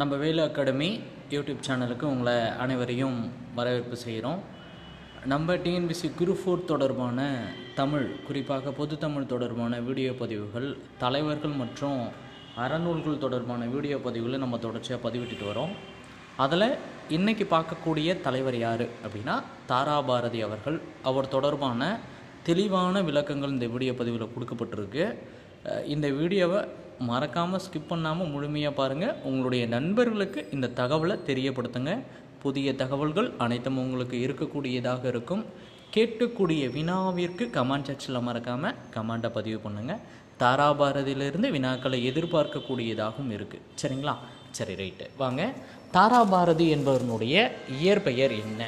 நம்ம Velu academy YouTube சேனலுக்கு உங்களை அனைவரையும் வரவேற்பு செய்கிறோம். நம்ம டிஎன்பிசி குரு ஃபோர் தொடர்பான தமிழ் குறிப்பாக பொது தமிழ் தொடர்பான வீடியோ பதிவுகள் தலைவர்கள் மற்றும் அறநூல்கள் தொடர்பான வீடியோ பதிவுகளை நம்ம தொடர்ச்சியாக பதிவிட்டுட்டு வரோம். அதில் இன்றைக்கி பார்க்கக்கூடிய தலைவர் யார் அப்படின்னா தாராபாரதி அவர்கள். அவர் தொடர்பான தெளிவான விளக்கங்கள் இந்த வீடியோ பதிவில் கொடுக்கப்பட்டிருக்கு. இந்த வீடியோவை மறக்காமல் ஸ்கிப் பண்ணாமல் முழுமையாக பாருங்கள் உங்களுடைய நண்பர்களுக்கு இந்த தகவலை தெரியப்படுத்துங்க. புதிய தகவல்கள் அனைத்தும் உங்களுக்கு இருக்கக்கூடியதாக இருக்கும். கேட்கக்கூடிய வினாவிற்கு கமெண்ட் செக்ஷனில் மறக்காமல் கமெண்ட்டை பதிவு பண்ணுங்கள் தாராபாரதியிலிருந்து வினாக்களை எதிர்பார்க்கக்கூடியதாகவும் இருக்குது சரிங்களா? சரி ரைட்டு. வாங்க. தாராபாரதி என்பவனுடைய இயற்பெயர் என்ன?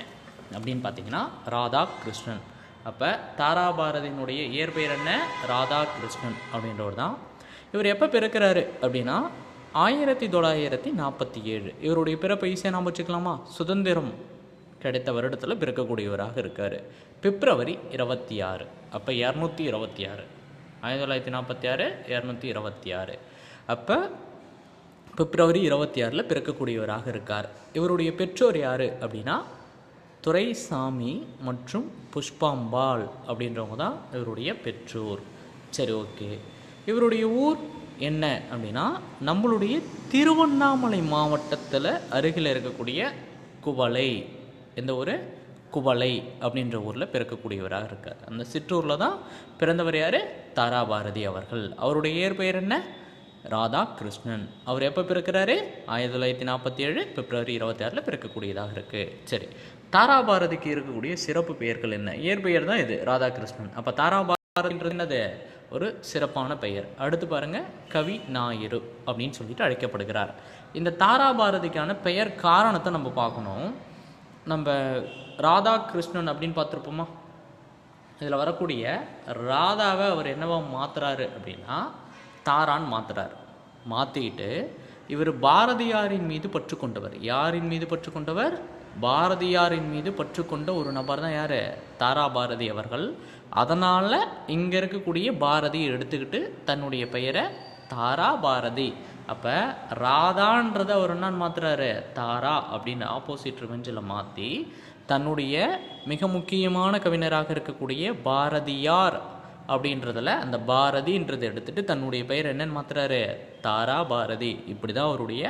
அப்படின்னு பார்த்தீங்கன்னா ராதா கிருஷ்ணன் அப்போ தாராபாரதியினுடைய இயற்பெயர் என்ன? ராதா கிருஷ்ணன் அப்படின்றவர் தான் இவர் எப்போ பிறக்கிறாரு அப்படின்னா ஆயிரத்தி தொள்ளாயிரத்தி நாற்பத்தி ஏழு. இவருடைய பிறப்பை ஈஸியாக நாம் வச்சுக்கலாமா? சுதந்திரம் கிடைத்த வருடத்தில் பிறக்கக்கூடியவராக இருக்கார். பிப்ரவரி இருபத்தி ஆறு. அப்போ இரநூத்தி இருபத்தி ஆறு. ஆயிரத்தி தொள்ளாயிரத்தி நாற்பத்தி ஆறு இரநூத்தி இருபத்தி ஆறு. அப்போ பிப்ரவரி இருபத்தி ஆறில் பிறக்கக்கூடியவராக இருக்கார். இவருடைய பெற்றோர் யார் அப்படின்னா துரைசாமி மற்றும் புஷ்பாம்பாள் அப்படின்றவங்க தான் இவருடைய பெற்றோர். சரி ஓகே. இவருடைய ஊர் என்ன அப்படின்னா நம்மளுடைய திருவண்ணாமலை மாவட்டத்தில் அருகில் இருக்கக்கூடிய குவளை. எந்த ஊர்? குவளை அப்படின்ற ஊரில் பிறக்கக்கூடியவராக இருக்கார். அந்த சிற்றூரில் தான் பிறந்தவர் யார்? தாராபாரதி அவர்கள். அவருடைய இயற்பெயர் என்ன? ராதா கிருஷ்ணன் அவர் எப்போ பிறக்கிறாரு? ஆயிரத்தி தொள்ளாயிரத்தி நாற்பத்தி ஏழு பிப்ரவரி இருபத்தி ஆறில் பிறக்கக்கூடியதாக இருக்குது சரி தாராபாரதிக்கு இருக்கக்கூடிய சிறப்பு பெயர்கள் என்ன? இயற்பெயர் தான் இது ராதாகிருஷ்ணன். அப்போ தாராபாரதின்றது என்னது? ஒரு சிறப்பான பெயர். அடுத்து பாருங்கள் கவி ஞாயிறு அப்படின்னு சொல்லிட்டு அழைக்கப்படுகிறார். இந்த தாராபாரதிக்கான பெயர் காரணத்தை நம்ம பார்க்கணும். நம்ம ராதாகிருஷ்ணன் அப்படின்னு பார்த்துருப்போமா? இதில் வரக்கூடிய ராதாவை அவர் என்னவா மாற்றுறாரு அப்படின்னா தாரான் மாற்றுறார் மாற்றிட்டு இவர் பாரதியாரின் மீது பற்று கொண்டவர். யாரின் மீது பற்று கொண்டவர்? பாரதியாரின் மீது பற்று கொண்ட ஒரு நபர் தான் யார்? தாரா பாரதி அவர்கள். அதனால் இங்கே இருக்கக்கூடிய பாரதியை எடுத்துக்கிட்டு தன்னுடைய பெயரை தாரா பாரதி. அப்போ ராதான்றதை அவர் என்னன்னு மாத்துறாரு? தாரா அப்படின்னு ஆப்போசிட் ரிவெஞ்சில் மாற்றி தன்னுடைய மிக முக்கியமான கவிஞராக இருக்கக்கூடிய பாரதியார் அப்படின்றதில் அந்த பாரதின்றதை எடுத்துட்டு தன்னுடைய பெயர் என்னன்னு மாத்துறாரு? தாரா பாரதி. இப்படி தான் அவருடைய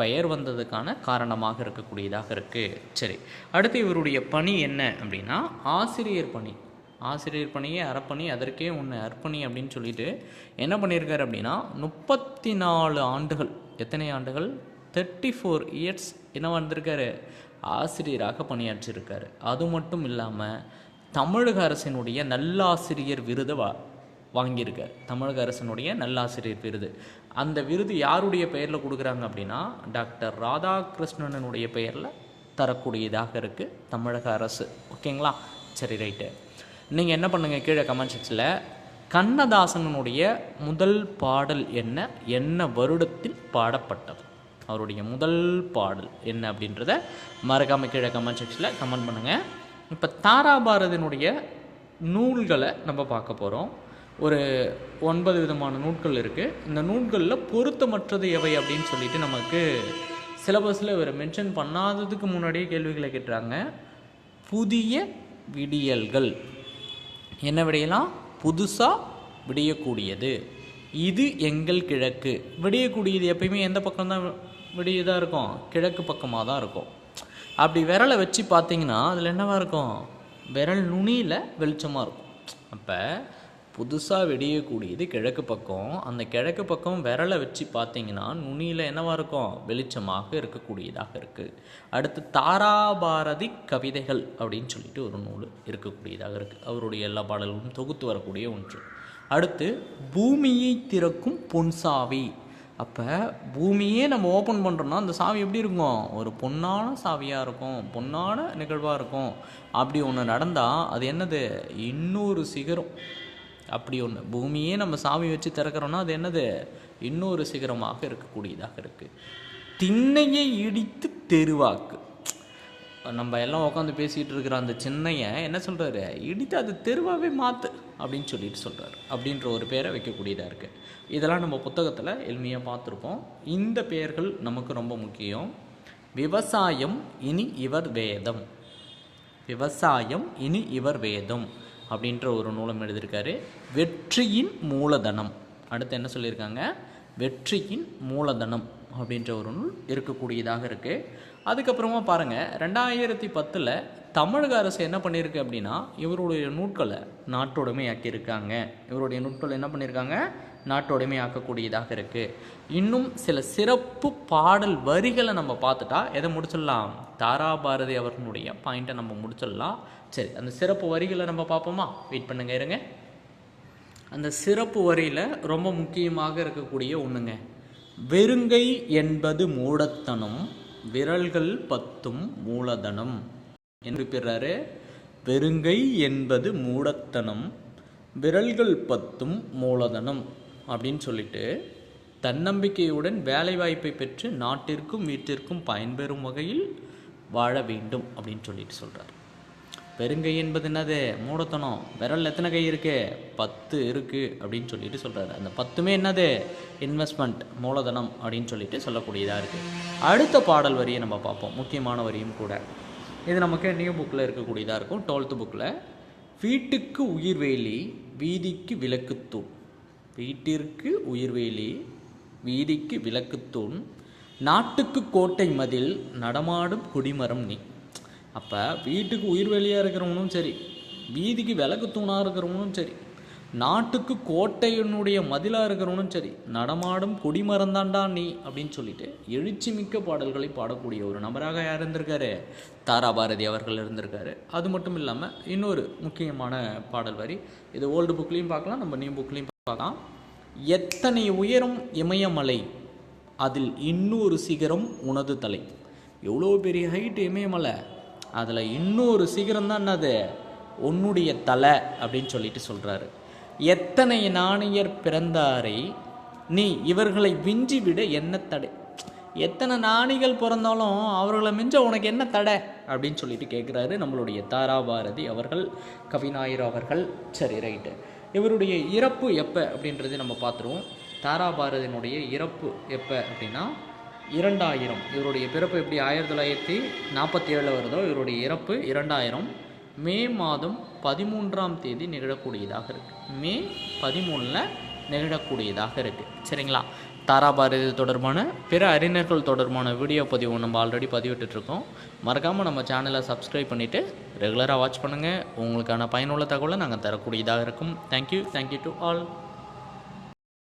பெயர் வந்ததுக்கான காரணமாக இருக்கக்கூடியதாக இருக்குது சரி அடுத்து இவருடைய பணி என்ன அப்படின்னா ஆசிரியர் பணி. ஆசிரியர் பணியே அறப்பணி அதற்கே ஒன்று அர்ப்பணி அப்படின்னு சொல்லிட்டு என்ன பண்ணியிருக்காரு அப்படின்னா முப்பத்தி நாலு ஆண்டுகள் எத்தனை ஆண்டுகள்? தேர்ட்டி ஃபோர் இயர்ஸ் என்ன வந்திருக்காரு? ஆசிரியராக பணியாற்றியிருக்காரு. அது மட்டும் இல்லாமல் தமிழக அரசினுடைய நல்லாசிரியர் விருதை வா வாங்கியிருக்கார். தமிழக அரசினுடைய நல்லாசிரியர் விருது. அந்த விருது யாருடைய பெயரில் கொடுக்குறாங்க அப்படின்னா டாக்டர் ராதாகிருஷ்ணனுடைய பெயரில் தரக்கூடியதாக இருக்குது தமிழக அரசு. ஓகேங்களா? சரி ரைட்டு. நீங்கள் என்ன பண்ணுங்கள் கீழே கமெண்ட் செக்ஷனில் கண்ணதாசனுடைய முதல் பாடல் என்ன? என்ன வருடத்தில் பாடப்பட்டது? அவருடைய முதல் பாடல் என்ன அப்படின்றத மறக்காமல் கீழே கமெண்ட் செக்ஷனில் கமெண்ட் பண்ணுங்கள் இப்போ தாராபாரதினுடைய நூல்களை நம்ம பார்க்க போகிறோம் ஒரு ஒன்பது விதமான நூல்கள் இருக்குது இந்த நூல்களில் பொருத்தமற்றது எவை அப்படின்னு சொல்லிட்டு நமக்கு சிலபஸில் இவர் மென்ஷன் பண்ணாததுக்கு முன்னாடியே கேள்விகளை கேட்டுறாங்க. புதிய விடியல்கள். என்ன விடையலாம்? புதுசாக விடியக்கூடியது. இது எங்கள் கிழக்கு. விடியக்கூடியது எப்பயுமே எந்த பக்கம் தான் விடியதாக இருக்கும்? கிழக்கு பக்கமாக தான் இருக்கும். அப்படி விரலை வச்சு பார்த்தீங்கன்னா அதில் என்னவாக இருக்கும்? விரல் நுனியில் வெளிச்சமாக இருக்கும். அப்போ புதுசாக வெடியக்கூடியது கிழக்கு பக்கம். அந்த கிழக்கு பக்கம் விரலை வச்சு பார்த்தீங்கன்னா நுனியில் என்னவாக இருக்கும்? வெளிச்சமாக இருக்கக்கூடியதாக இருக்குது அடுத்து தாராபாரதி கவிதைகள் அப்படின்னு சொல்லிட்டு ஒரு நூல் இருக்கக்கூடியதாக இருக்குது அவருடைய எல்லா பாடல்களும் தொகுத்து வரக்கூடிய ஒன்று. அடுத்து பூமியை திறக்கும் பொன் சாவி. அப்போ பூமியே நம்ம ஓப்பன் பண்ணுறோம்னா அந்த சாவி எப்படி இருக்கும்? ஒரு பொன்னான சாவியாக இருக்கும். பொன்னான நிகழ்வாக இருக்கும். அப்படி ஒன்று நடந்தால் அது என்னது? இன்னொரு சிகரம். அப்படி ஒன்று பூமியே நம்ம சாமி வச்சு திறக்கிறோன்னா அது என்னது? இன்னொரு சிகரமாக இருக்கக்கூடியதாக இருக்குது திண்ணையை இடித்து தெருவாக்கு. நம்ம எல்லாம் உட்காந்து பேசிகிட்டு இருக்கிற அந்த சின்னையை என்ன சொல்கிறாரு இடித்து அது தெருவாகவே மாற்று அப்படின்னு சொல்லிட்டு சொல்கிறார் அப்படின்ற ஒரு பேரை வைக்கக்கூடியதாக இருக்குது இதெல்லாம் நம்ம புத்தகத்தில் எளிமையாக பார்த்துருப்போம். இந்த பெயர்கள் நமக்கு ரொம்ப முக்கியம். விவசாயம் இனி இவர் வேதம். விவசாயம் இனி இவர் வேதம். அப்படின்ற ஒரு நூலம் எழுதியிருக்காரு. வெற்றியின் மூலதனம். அடுத்து என்ன சொல்லியிருக்காங்க? வெற்றியின் மூலதனம் அப்படின்ற ஒரு நூல் இருக்கக்கூடியதாக இருக்குது அதுக்கப்புறமா பாருங்கள் ரெண்டாயிரத்தி பத்தில் தமிழக அரசு என்ன பண்ணியிருக்கு அப்படின்னா இவருடைய நூட்களை நாட்டோடமையாக்கியிருக்காங்க. இவருடைய நூட்கள் என்ன பண்ணியிருக்காங்க? நாட்டுடைமையாக்கக்கூடியதாக இருக்குது இன்னும் சில சிறப்பு பாடல் வரிகளை நம்ம பார்த்துட்டா எதை முடிச்சிடலாம்? தாராபாரதி அவர்களுடைய பாயிண்ட்டை நம்ம முடிச்சிடலாம். சரி அந்த சிறப்பு வரிகளை நம்ம பார்ப்போமா? வெயிட் பண்ணுங்க இருங்க. அந்த சிறப்பு வரியில் ரொம்ப முக்கியமாக இருக்கக்கூடிய ஒன்றுங்க வெறுங்கை என்பது மூடத்தனம் விரல்கள் பத்தும் மூலதனம் என்று பெறாரு வெறுங்கை என்பது மூடத்தனம் விரல்கள் பத்தும் மூலதனம் அப்படின்னு சொல்லிட்டு தன்னம்பிக்கையுடன் வேலைவாய்ப்பை பெற்று நாட்டிற்கும் வீட்டிற்கும் பயன்பெறும் வகையில் வாழ வேண்டும் அப்படின்னு சொல்லிட்டு சொல்கிறார் பெருங்கை என்பது என்னது? மூடத்தனம். விரல் எத்தனை கை இருக்கு? பத்து இருக்கு அப்படின்னு சொல்லிட்டு சொல்கிறாரு அந்த பத்துமே என்னது? இன்வெஸ்ட்மெண்ட் மூலதனம் அப்படின்னு சொல்லிட்டு சொல்லக்கூடியதாக இருக்குது அடுத்த பாடல் வரியை நம்ம பார்ப்போம். முக்கியமான வரியும் கூட. இது நமக்கு நியூ புக்கில் இருக்கக்கூடியதாக இருக்கும். டுவெல்த்து புக்கில் வீட்டுக்கு உயிர்வேலி வீதிக்கு விளக்குத்தூள் வீட்டிற்கு உயிர்வேலி வீதிக்கு விளக்குத்தூண் நாட்டுக்கு கோட்டை மதில் நடமாடும் குடிமரம் நீ. அப்போ வீட்டுக்கு உயிர்வேலியாக இருக்கிறவனும் சரி வீதிக்கு விளக்கு தூணாக இருக்கிறவனும் சரி நாட்டுக்கு கோட்டையினுடைய மதிலாக இருக்கிறவனும் சரி நடமாடும் குடிமரந்தாண்டா நீ அப்படின்னு சொல்லிட்டு எழுச்சி மிக்க பாடல்களை பாடக்கூடிய ஒரு நபராக யார் இருந்திருக்காரு? தாரா பாரதி அவர்கள் இருந்திருக்காரு. அது மட்டும் இல்லாமல் இன்னொரு முக்கியமான பாடல் வரி இது ஓல்டு புக்லேயும் பார்க்கலாம் நம்ம நியூ புக்லேயும் பார்க்கலாம் எத்தனை உயரம் இமயமலை அதில் இன்னொரு சிகரம் உனது தலை. எவ்வளோ பெரிய ஹைட்டு இமயமலை அதில் இன்னொரு சிகரம் தான் என்னது? உன்னுடைய தலை அப்படின்னு சொல்லிட்டு சொல்கிறாரு எத்தனை நாணயர் பிறந்தாரை நீ இவர்களை விஞ்சி விட என்ன தடை? எத்தனை நாணிகள் பிறந்தாலும் அவர்களை மிஞ்ச உனக்கு என்ன தடை? அப்படின்னு சொல்லிட்டு கேட்குறாரு நம்மளுடைய தாராபாரதி அவர்கள் கவிநாயர் அவர்கள். சரி ரைட்டு இவருடைய இறப்பு எப்போ அப்படின்றது நம்ம பார்த்துருவோம். தாராபாரதினுடைய இறப்பு எப்போ அப்படின்னா இரண்டாயிரம். இவருடைய பிறப்பு எப்படி ஆயிரத்தி தொள்ளாயிரத்தி நாற்பத்தி ஏழில் வருதோ இவருடைய இறப்பு இரண்டாயிரம். மே மாதம் பதிமூன்றாம் தேதி நிகழக்கூடியதாக இருக்குது மே பதிமூணில் நிகழக்கூடியதாக இருக்குது சரிங்களா? தாராபாரதி தொடர்பான பிற அறிஞர்கள் தொடர்பான வீடியோ பதிவு நம்ம ஆல்ரெடி பதிவிட்டுருக்கோம் மறக்காமல் நம்ம சேனலை சப்ஸ்கிரைப் பண்ணிவிட்டு ரெகுலராக வாட்ச் பண்ணுங்கள் உங்களுக்கான பயனுள்ள தகவலை நாங்கள் தரக்கூடியதாக இருக்கும். Thank you thank you to all